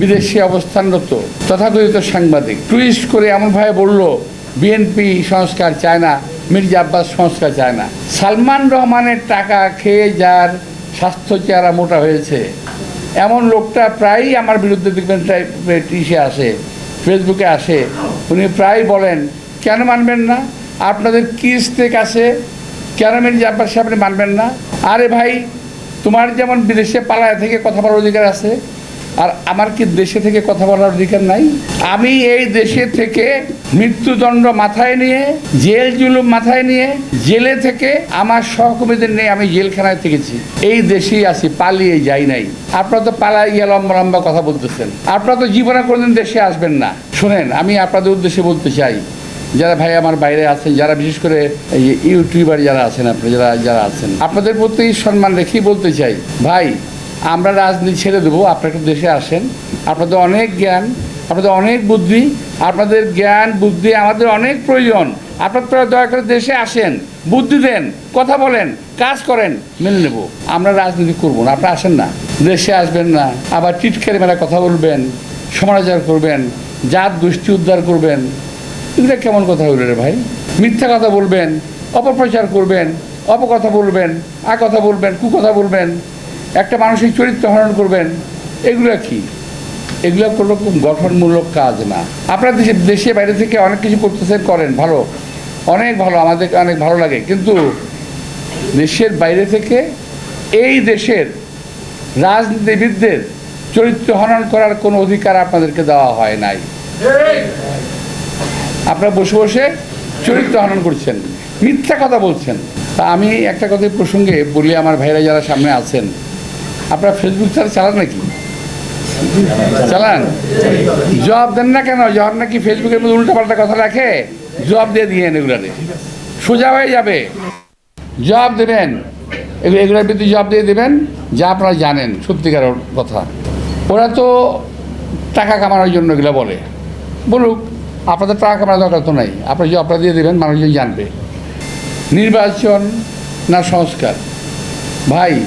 বিদেশে অবস্থানরত, তথাকথিত সাংবাদিক। টুইস্ট করে এমনভাবে বলল বিএনপি সংস্কার চায় না, মির্জা আব্বাস সংস্কার চায় না। সালমান রহমানের টাকা খেয়ে যার স্বাস্থ্য চেহারা মোটা হয়েছে। এমন লোকটা প্রায়ই আমার বিরুদ্ধে দেখবেন ইসে আসে, ফেসবুকে আসে। উনি প্রায় বলেন, কেন মানবেন না? আপনাদের কি স্টেক আছে কেন মির্জা আব্বাস আপনি মানবেন না? আরে ভাই, তোমার যেমন বিদেশে পালায় থেকে কথা বলার অধিকার আছে আর আমার কি দেশে থেকে কথা বলার অধিকার নাই? আমি এই দেশে থেকে মৃত্যুদণ্ড মাথায় নিয়ে, জেল জুলুম মাথায় নিয়ে, জেলে থেকে আমার সহকর্মীদের নিয়ে আমি জেলখানায় থেকেছি। এই দেশেই আছি, পালিয়ে যাই নাই। আপনারা তো পালাই গিয়ে লম্বা লম্বা কথা বলতেছেন। আপনারা তো জীবনে কোনোদিন দেশে আসবেন না। শোনেন, আমি আপনাদের উদ্দেশ্যে বলতে চাই, যারা ভাই আমার বাইরে আছেন, যারা বিশেষ করে ইউটিউবার যারা আছেন আপনি যারা যারা আছেন, আপনাদের প্রতি সম্মান রেখেই বলতে চাই, ভাই আমরা রাজনীতি ছেড়ে দেবো, আপনারা একটু দেশে আসেন। আপনাদের অনেক জ্ঞান, আপনাদের অনেক বুদ্ধি, আপনাদের জ্ঞান, বুদ্ধি আমাদের অনেক প্রয়োজন। আপনারা দয়া করে দেশে আসেন, বুদ্ধি দেন, কথা বলেন, কাজ করেন, মেনে নেব। আমরা রাজনীতি করব না, আপনারা আসেন না। দেশে আসবেন না, আবার টিটকারি মেলা কথা বলবেন সমালোচনা করবেন, জাত গোষ্ঠী উদ্ধার করবেন। এগুলো কেমন কথা হইল রে ভাই? মিথ্যা কথা বলবেন, অপপ্রচার করবেন, অপকথা বলবেন আ কথা বলবেন, কুকথা বলবেন। একটা মানসিক চরিত্র হরণ করবেন, এগুলো কি? এগুলো কোনো গঠনমূলক কাজ না। আপনারা দেশে দেশে বাইরে থেকে অনেক কিছু করতেছেন করেন, ভালো। অনেক ভালো, আমাদের অনেক ভালো লাগে। কিন্তু দেশের বাইরে থেকে এই দেশের রাজনীতিবিদদের চরিত্র হনন করার কোনো অধিকার আপনাদেরকে দেওয়া হয় নাই। আপনারা বসে বসে চরিত্র হনন করছেন, মিথ্যা কথা বলছেন। তা আমি একটা কথা প্রসঙ্গে বলি, আমার ভাইরা যারা সামনে আছেন আপনারা ফেসবুক ছাড়া চালান নাকি? চালান? জবাব দেন না কেন? যখন নাকি ফেসবুকের মধ্যে উল্টাপাল্টা কথা রাখে? জবাব দিয়ে দিয়ে এগুলারে। সোজা হয়ে যাবে। জবাব দেবেন। এগুলো এগুলোর বিরুদ্ধে জবাব দিয়ে দেবেন। যা আপনারা জানেন, সত্যিকার কথা। ওরা তো টাকা কামানোর জন্য এগুলো বলে। বলুক, আপনাদের টাকা কামানোর দরকার তো নাই। আপনারা জবাবটা দিয়ে দেবেন, মানুষজন জানবে। নির্বাচন না সংস্কার? ভাই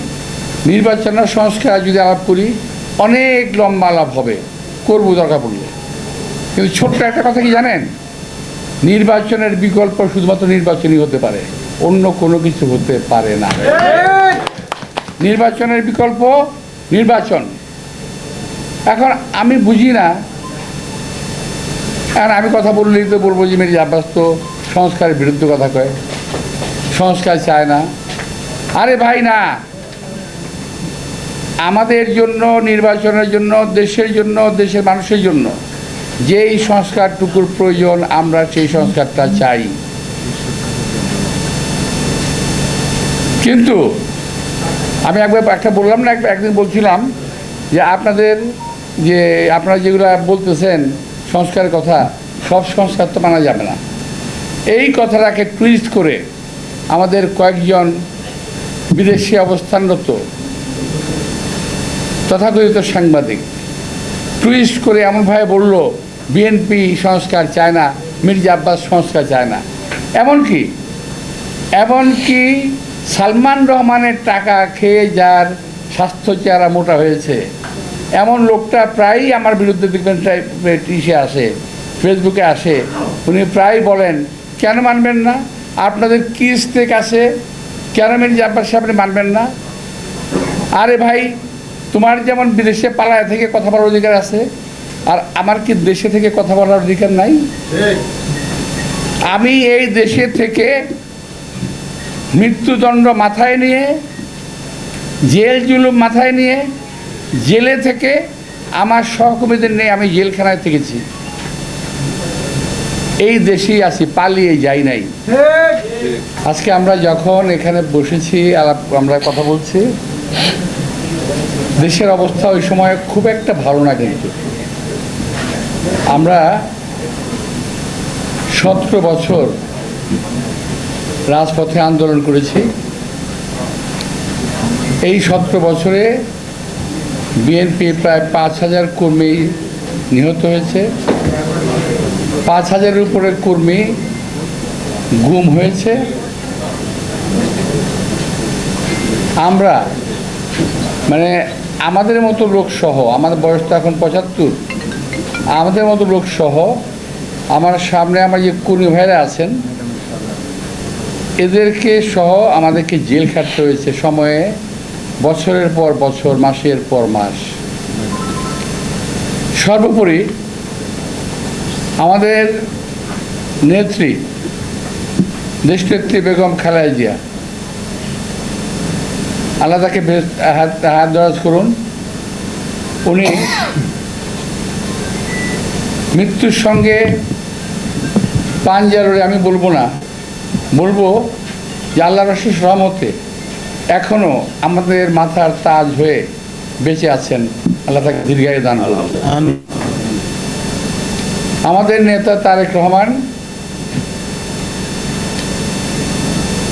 নির্বাচন না সংস্কার যদি আলাপ করি, অনেক লম্বা আলাপ হবে, করব দরকার পড়লে। কিন্তু ছোট্ট একটা কথা কি জানেন? নির্বাচনের বিকল্প শুধুমাত্র নির্বাচনই হতে পারে, অন্য কোনো কিছু হতে পারে না। নির্বাচনের বিকল্প, নির্বাচন। এখন আমি বুঝি না এখন আমি কথা বললেই তো বলব যে মেরি আব্বাস তো সংস্কারের বিরুদ্ধে কথা কয়, সংস্কার চায় না। আরে ভাই না আমাদের জন্য, নির্বাচনের জন্য, দেশের জন্য, দেশের মানুষের জন্য যেই সংস্কারটুকুর প্রয়োজন, আমরা সেই সংস্কারটা চাই। কিন্তু আমি একবার একটা বললাম না একদিন বলছিলাম যে আপনাদের যে আপনারা যেগুলো বলতেছেন সংস্কারের কথা, সব সংস্কার তো মানা যাবে না। এই কথাটাকে টুইস্ট করে আমাদের কয়েকজন বিদেশি অবস্থানরত তথাকথিত সাংবাদিক। টুইস্ট করে এমনভাবে বলল বিএনপি সংস্কার চায় না, মির্জা আব্বাস সংস্কার চায় না। এমনকি এমনকি সালমান রহমানের টাকা খেয়ে যার স্বাস্থ্য চেহারা মোটা হয়েছে, এমন লোকটা প্রায়ই আমার বিরুদ্ধে দেখবেন ইসে আসে ফেসবুকে আসে। উনি প্রায় বলেন, কেন মানবেন না? আপনাদের কি স্টেক আছে? কেন মির্জা আব্বাস সাহেব মানবেন না? আরে ভাই তোমার যেমন বিদেশে পালায় থেকে কথা বলার অধিকার আছে আর আমার কি দেশে থেকে কথা বলার অধিকার নাই? আমি এই দেশে থেকে মৃত্যুদণ্ড মাথায় নিয়ে জেল জুলুম মাথায় নিয়ে জেলে থেকে আমার সহকর্মীদের নিয়ে আমি জেলখানায় থেকেছি। এই দেশেই আছি পালিয়ে যাই নাই। আজকে আমরা যখন এখানে বসেছি আলাপ আমরা কথা বলছি দেশের অবস্থা ওই সময় খুব একটা ভালো না কিন্তু। আমরা সতেরো বছর রাজপথে আন্দোলন করেছি। এই সতেরো বছরে বিএনপি প্রায় পাঁচ হাজার কর্মী নিহত হয়েছে। পাঁচ হাজারের উপরে কর্মী গুম হয়েছে। আমরা মানে আমাদের মতো লোক সহ আমাদের বয়স তো এখন পঁচাত্তর, আমাদের মতো লোক সহ, আমার সামনে আমার যে কুনি ভাইরা আছেন, এদেরকে সহ আমাদেরকে জেল খাটতে হয়েছে সময়ে, বছরের পর বছর, মাসের পর মাস। সর্বোপরি আমাদের নেত্রী, দেশনেত্রী বেগম খালেদা জিয়া আল্লাহ তাকে হাত হাত দরাজ করুন। উনি মৃত্যুর সঙ্গে পাঞ্জারে আমি বলব না বলব যে আল্লাহ রশিস সহমতে এখনও আমাদের মাথার তাজ হয়ে বেঁচে আছেন। আল্লাহ তাকে দীর্ঘায়ু দান আমাদের নেতা তারেক রহমান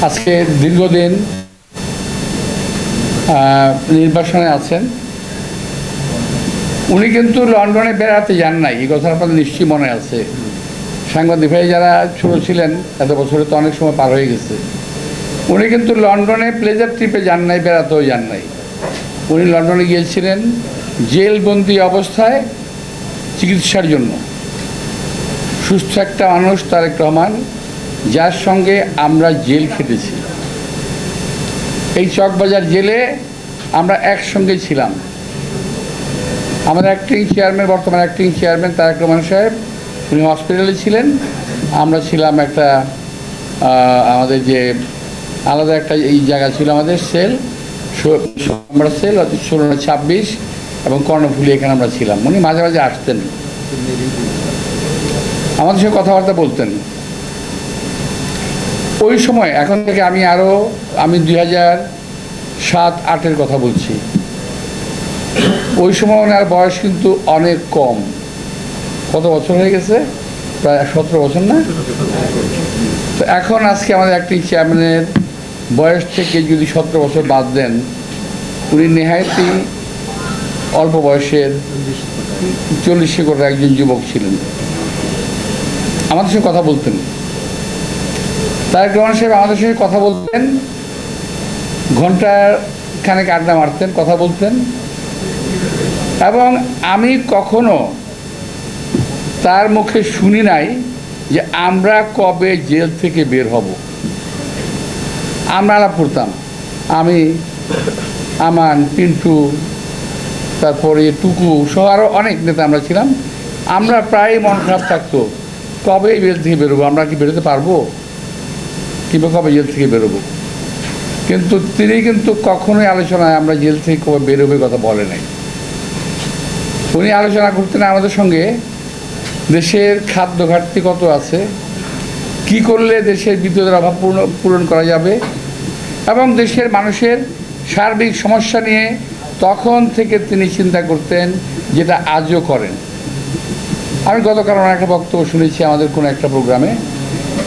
আজকে দীর্ঘদিন নির্বাসনে আছেন। উনি কিন্তু লন্ডনে বেড়াতে যান নাই, এই কথা আপনাদের নিশ্চয়ই মনে আছে। সাংবাদিক ভাই যারা ছোট ছিলেন, এত বছরে তো অনেক সময় পার হয়ে গেছে। উনি কিন্তু লন্ডনে প্লেজার ট্রিপে যান নাই, বেড়াতেও যান নাই। উনি লন্ডনে গিয়েছিলেন জেলবন্দি অবস্থায় চিকিৎসার জন্য। সুস্থ একটা মানুষ তারেক রহমান, যার সঙ্গে আমরা জেল খেটেছি। এই চকবাজার জেলে আমরা একসঙ্গে ছিলাম। আমাদের অ্যাক্টিং চেয়ারম্যান বর্তমান অ্যাক্টিং চেয়ারম্যান তারেক রহমান সাহেব, উনি হসপিটালে ছিলেন। আমরা ছিলাম একটা আমাদের যে আলাদা একটা এই জায়গা ছিল আমাদের সেল আমরা সেল ষোলো ছাব্বিশ এবং কর্ণফুলি এখানে আমরা ছিলাম। উনি মাঝে মাঝে আসতেন। আমাদের সঙ্গে কথাবার্তা বলতেন। ওই সময়, এখন থেকে আমি আরও আমি দুই হাজার সাত, আটের কথা বলছি। ওই সময় ওনার বয়স কিন্তু অনেক কম। কত বছর হয়ে গেছে? প্রায় সতেরো বছর না? তো এখন আজকে আমাদের একটি চেয়ারম্যানের বয়স থেকে যদি সতেরো বছর বাদ দেন, উনি নেহায়তি অল্প বয়সের চল্লিশে করে একজন যুবক ছিলেন। আমাদের সঙ্গে কথা বলতেন। তারেক রহমান সাহেব আমাদের সঙ্গে কথা বলতেন। ঘণ্টার খানেক আড্ডা মারতেন, কথা বলতেন। এবং আমি কখনো তার মুখে শুনি নাই যে আমরা কবে জেল থেকে বের হব। আমরা আলাপ করতাম। আমি, আমান, পিন্টু, তারপরে টুকু সহ আরও অনেক নেতা আমরা ছিলাম। আমরা প্রায় মন খারাপ থাকতো, কবে জেল থেকে বেরোবো আমরা কি বেরোতে পারব? কিংবা কবে জেল থেকে বেরোবো? কিন্তু তিনি কিন্তু কখনোই আলোচনায় আমরা জেল থেকে কবে বেরোবে কথা বলে নাই। উনি আলোচনা করতেন আমাদের সঙ্গে, দেশের খাদ্য ঘাটতি কত আছে, কি করলে দেশের বিদ্যুতের অভাব পূর্ণ, পূরণ করা যাবে, এবং দেশের মানুষের সার্বিক সমস্যা নিয়ে তখন থেকে তিনি চিন্তা করতেন যেটা আজও করেন। আমি গতকাল ওনার একটা বক্তব্য শুনেছি আমাদের কোনো একটা প্রোগ্রামে।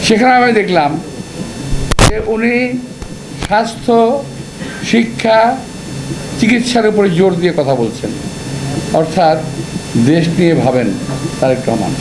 সেখানে আমি দেখলাম উনি স্বাস্থ্য, শিক্ষা, চিকিৎসার উপরে জোর দিয়ে কথা বলছেন। অর্থাৎ দেশ নিয়ে ভাবেন তারেক রহমান।